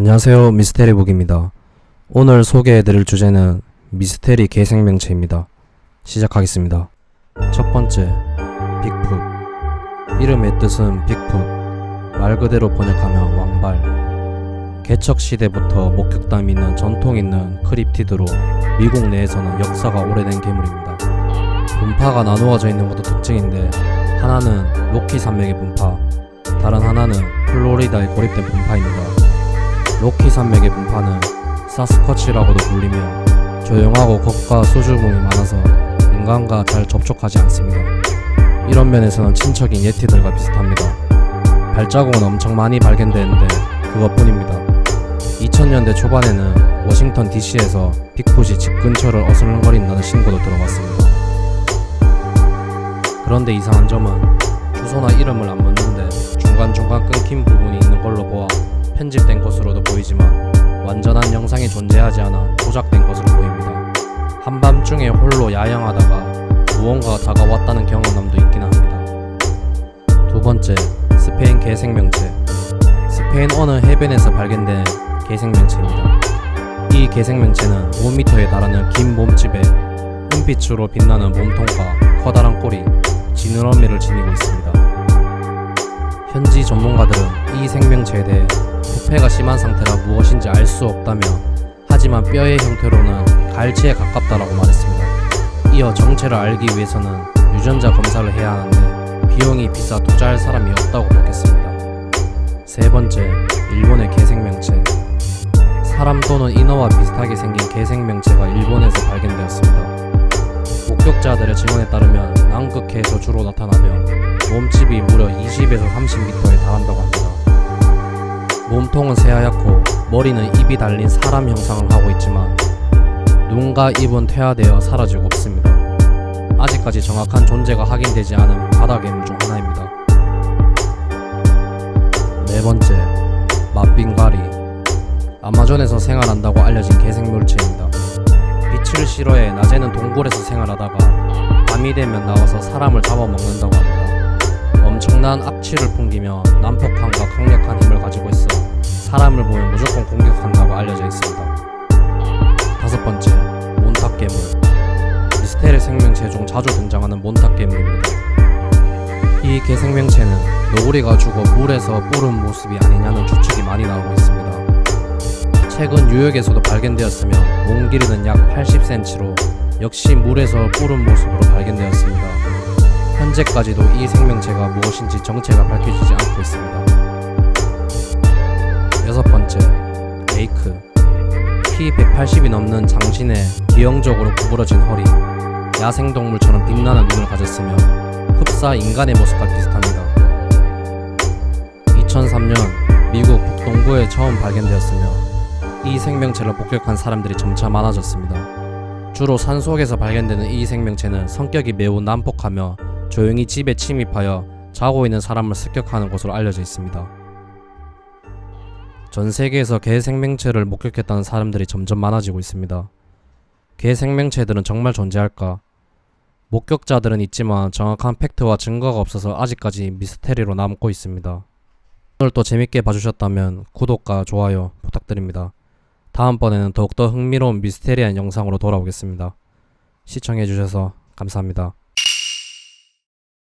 안녕하세요. 미스테리북입니다. 오늘 소개해드릴 주제는 미스테리 개생명체입니다. 시작하겠습니다. 첫 번째, 빅풋. 이름의 뜻은 빅풋. 말 그대로 번역하면 왕발. 개척 시대부터 목격담이 있는 전통 있는 크립티드로 미국 내에서는 역사가 오래된 괴물입니다. 분파가 나누어져 있는 것도 특징인데 하나는 로키 산맥의 분파, 다른 하나는 플로리다에 고립된 분파입니다. 로키 산맥의 분파는 사스쿼치라고도 불리며 조용하고 겉과 수줍음이 많아서 인간과 잘 접촉하지 않습니다. 이런 면에서는 친척인 예티들과 비슷합니다. 발자국은 엄청 많이 발견되는데 그것뿐입니다. 2000년대 초반에는 워싱턴 DC에서 빅풋이 집 근처를 어슬렁거린다는 신고도 들어갔습니다. 그런데 이상한 점은 주소나 이름을 안 묻는데 중간중간 끊긴 부분이 있는 걸로 보아 편집된 것으로도 보이지만 완전한 영상이 존재하지 않아 조작된 것으로 보입니다. 한밤중에 홀로 야영하다가 무언가가 다가왔다는 경험담도 있긴 합니다. 두 번째, 스페인 개생명체. 스페인 어느 해변에서 발견된 개생명체입니다. 이 개생명체는 5m에 달하는 긴 몸집에 은빛으로 빛나는 몸통과 커다란 꼬리, 지느러미를 지니고 있습니다. 현지 전문가들은 이 생명체에 대해 부패가 심한 상태라 무엇인지 알 수 없다며 하지만 뼈의 형태로는 갈치에 가깝다라고 말했습니다. 이어 정체를 알기 위해서는 유전자 검사를 해야 하는데 비용이 비싸 투자할 사람이 없다고 밝혔습니다. 세 번째, 일본의 개생명체. 사람 또는 인어와 비슷하게 생긴 개생명체가 일본에서 발견되었습니다. 목격자들의 증언에 따르면 남극해에서 주로 나타나며 몸집이 무려 20에서 30m에 달한다고 합니다. 몸통은 새하얗고 머리는 입이 달린 사람 형상을 하고 있지만 눈과 입은 퇴화되어 사라지고 없습니다. 아직까지 정확한 존재가 확인되지 않은 바다 괴물 중 하나입니다. 네 번째, 맛빙가리. 아마존에서 생활한다고 알려진 개생물체입니다. 빛을 싫어해 낮에는 동굴에서 생활하다가 밤이 되면 나와서 사람을 잡아먹는다고 합니다. 엄청난 악취를 풍기며 난폭함과 강력한 힘을 가지고 있어 사람을 보면 무조건 공격한다고 알려져 있습니다. 다섯 번째, 몬탁 괴물. 미스테리 생명체 중 자주 등장하는 몬탁 괴물입니다. 이 개생명체는 너구리가 죽어 물에서 뿌른 모습이 아니냐는 추측이 많이 나오고 있습니다. 최근 뉴욕에서도 발견되었으며 몸 길이는 약 80cm로 역시 물에서 뿌른 모습으로 발견되었습니다. 현재까지도 이 생명체가 무엇인지 정체가 밝혀지지 않고 있습니다. 여섯 번째, 레이크. 키 180이 넘는 장신에 기형적으로 구부러진 허리, 야생동물처럼 빛나는 눈을 가졌으며 흡사 인간의 모습과 비슷합니다. 2003년 미국 북동부에 처음 발견되었으며 이 생명체를 목격한 사람들이 점차 많아졌습니다. 주로 산속에서 발견되는 이 생명체는 성격이 매우 난폭하며 조용히 집에 침입하여 자고 있는 사람을 습격하는 것으로 알려져 있습니다. 전 세계에서 개 생명체를 목격했다는 사람들이 점점 많아지고 있습니다. 개 생명체들은 정말 존재할까? 목격자들은 있지만 정확한 팩트와 증거가 없어서 아직까지 미스테리로 남고 있습니다. 오늘 또 재밌게 봐주셨다면 구독과 좋아요 부탁드립니다. 다음번에는 더욱더 흥미로운 미스테리한 영상으로 돌아오겠습니다. 시청해주셔서 감사합니다.